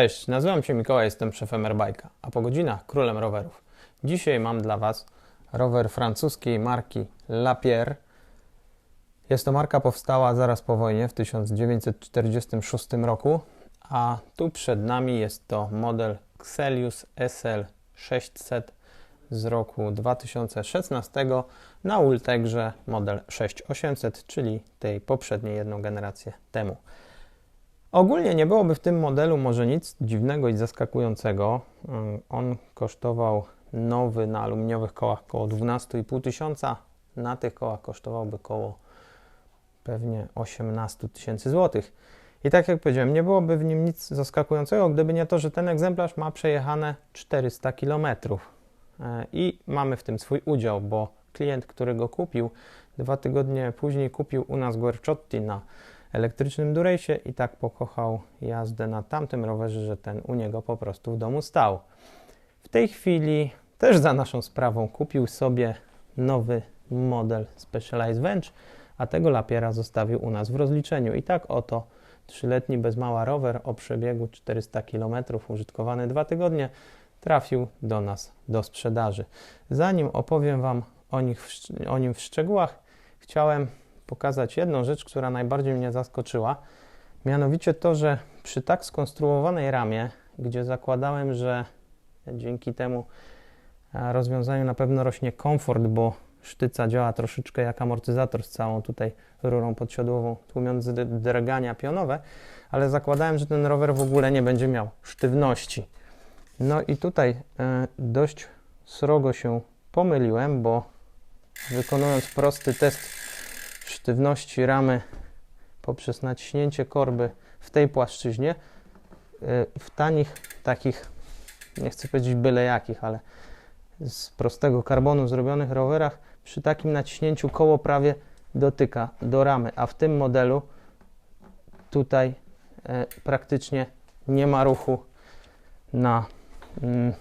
Cześć, nazywam się Mikołaj, jestem szefem Airbike'a, a po godzinach królem rowerów. Dzisiaj mam dla Was rower francuskiej marki Lapierre. Jest to marka powstała zaraz po wojnie w 1946 roku, a tu przed nami jest to model Xelius SL 600 z roku 2016 na Ultegrze model 6800, czyli tej poprzedniej jedną generację temu. Ogólnie nie byłoby w tym modelu może nic dziwnego i zaskakującego. Ym, On kosztował nowy na aluminiowych kołach około 12,5 tysiąca. Na tych kołach kosztowałby około pewnie 18 tysięcy złotych. I tak jak powiedziałem, nie byłoby w nim nic zaskakującego, gdyby nie to, że ten egzemplarz ma przejechane 400 km. I mamy w tym swój udział, bo klient, który go kupił, dwa tygodnie później kupił u nas Guerciotti na elektrycznym durejsie i tak pokochał jazdę na tamtym rowerze, że ten u niego po prostu w domu stał. W tej chwili też za naszą sprawą kupił sobie nowy model Specialized Venge, a tego lapiera zostawił u nas w rozliczeniu. I tak oto trzyletni bez mała rower o przebiegu 400 km, użytkowany dwa tygodnie, trafił do nas do sprzedaży. Zanim opowiem Wam o, nich o nim w szczegółach, chciałem pokazać jedną rzecz, która najbardziej mnie zaskoczyła. Mianowicie to, że przy tak skonstruowanej ramie, gdzie zakładałem, że dzięki temu e, rozwiązaniu na pewno rośnie komfort, bo sztyca działa troszeczkę jak amortyzator z całą tutaj rurą podsiodłową, tłumiąc drgania pionowe, ale zakładałem, że ten rower w ogóle nie będzie miał sztywności. No i tutaj e, dość srogo się pomyliłem, bo wykonując prosty test sztywności ramy poprzez naciśnięcie korby w tej płaszczyźnie, y, w tanich takich, nie chcę powiedzieć byle jakich, ale z prostego karbonu zrobionych rowerach, przy takim naciśnięciu koło prawie dotyka do ramy, a w tym modelu tutaj e, praktycznie nie ma ruchu na mm,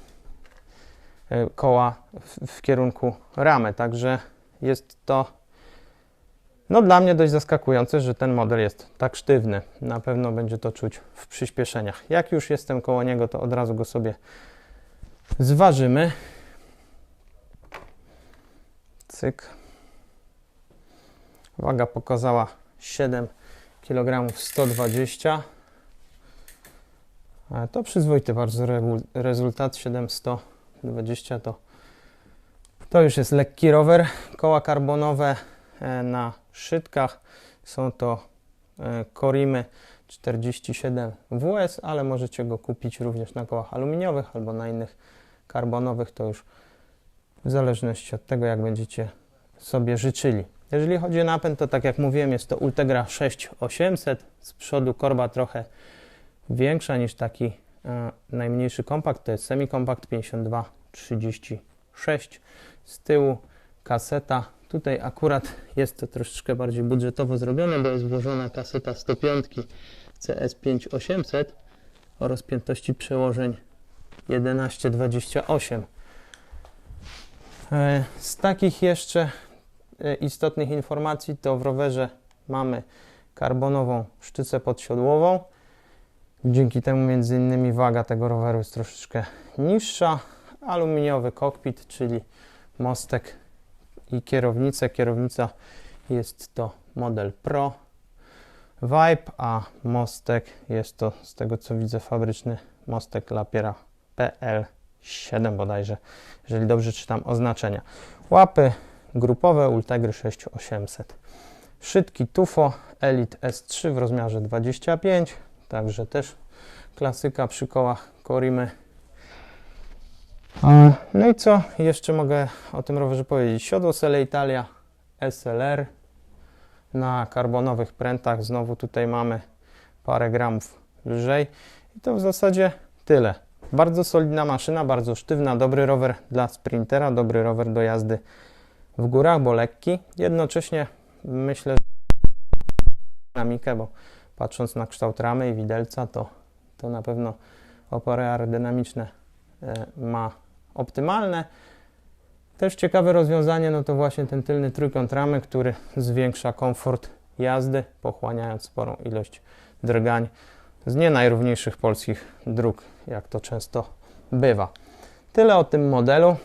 e, koła w, w kierunku ramy, także jest to no dla mnie dość zaskakujące, że ten model jest tak sztywny. Na pewno będzie to czuć w przyspieszeniach. Jak już jestem koło niego, to od razu go sobie zważymy. Cyk. Waga pokazała 7 kg 120. Ale to przyzwoity bardzo rezultat 720 to to już jest lekki rower. Koła karbonowe e, na szytkach. Są to Korimy 47 WS, ale możecie go kupić również na kołach aluminiowych albo na innych karbonowych, to już w zależności od tego, jak będziecie sobie życzyli. Jeżeli chodzi o napęd, to tak jak mówiłem, jest to Ultegra 6800. Z przodu korba trochę większa niż taki e, najmniejszy kompakt, to jest semi-kompakt 5236. Z tyłu kaseta Tutaj akurat jest to troszeczkę bardziej budżetowo zrobione, bo jest włożona kaseta 105 CS5800 o rozpiętości przełożeń 1128. E, Z takich jeszcze e, istotnych informacji to w rowerze mamy karbonową sztycę podsiodłową. Dzięki temu między innymi waga tego roweru jest troszeczkę niższa. Aluminiowy kokpit, czyli mostek i kierownicę. Kierownica jest to model Pro Vibe, a mostek jest to z tego co widzę fabryczny mostek Lapiera PL7 bodajże, jeżeli dobrze czytam oznaczenia. Łapy grupowe Ultegry 6800. Szydki Tufo Elite S3 w rozmiarze 25, także też klasyka przy kołach Korimy No i co jeszcze mogę o tym rowerze powiedzieć? Siodło Sele Italia SLR na karbonowych prętach. Znowu tutaj mamy parę gramów lżej. I to w zasadzie tyle. Bardzo solidna maszyna, bardzo sztywna, dobry rower dla sprintera, dobry rower do jazdy w górach, bo lekki. Jednocześnie myślę, że dynamikę, bo patrząc na kształt ramy i widelca, to, to na pewno opory aerodynamiczne ma optymalne. Też ciekawe rozwiązanie, no to właśnie ten tylny trójkąt ramy, który zwiększa komfort jazdy, pochłaniając sporą ilość drgań z nie najrówniejszych polskich dróg, jak to często bywa. Tyle o tym modelu.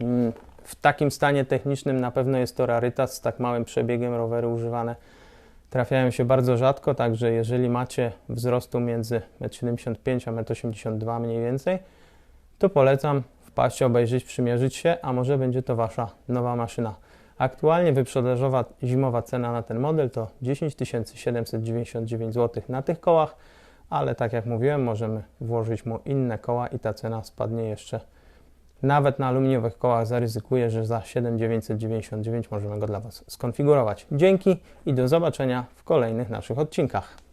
Mm, W takim stanie technicznym na pewno jest to rarytas, z tak małym przebiegiem rowery używane trafiają się bardzo rzadko, także jeżeli macie wzrostu między 1,75 m a 1,82 m mniej więcej, to polecam wpaść, obejrzeć, przymierzyć się, a może będzie to Wasza nowa maszyna. Aktualnie wyprzedażowa zimowa cena na ten model to 10 799 zł na tych kołach, ale tak jak mówiłem, możemy włożyć mu inne koła i ta cena spadnie jeszcze. Nawet na aluminiowych kołach zaryzykuję, że za 7,999 możemy go dla Was skonfigurować. Dzięki i do zobaczenia w kolejnych naszych odcinkach.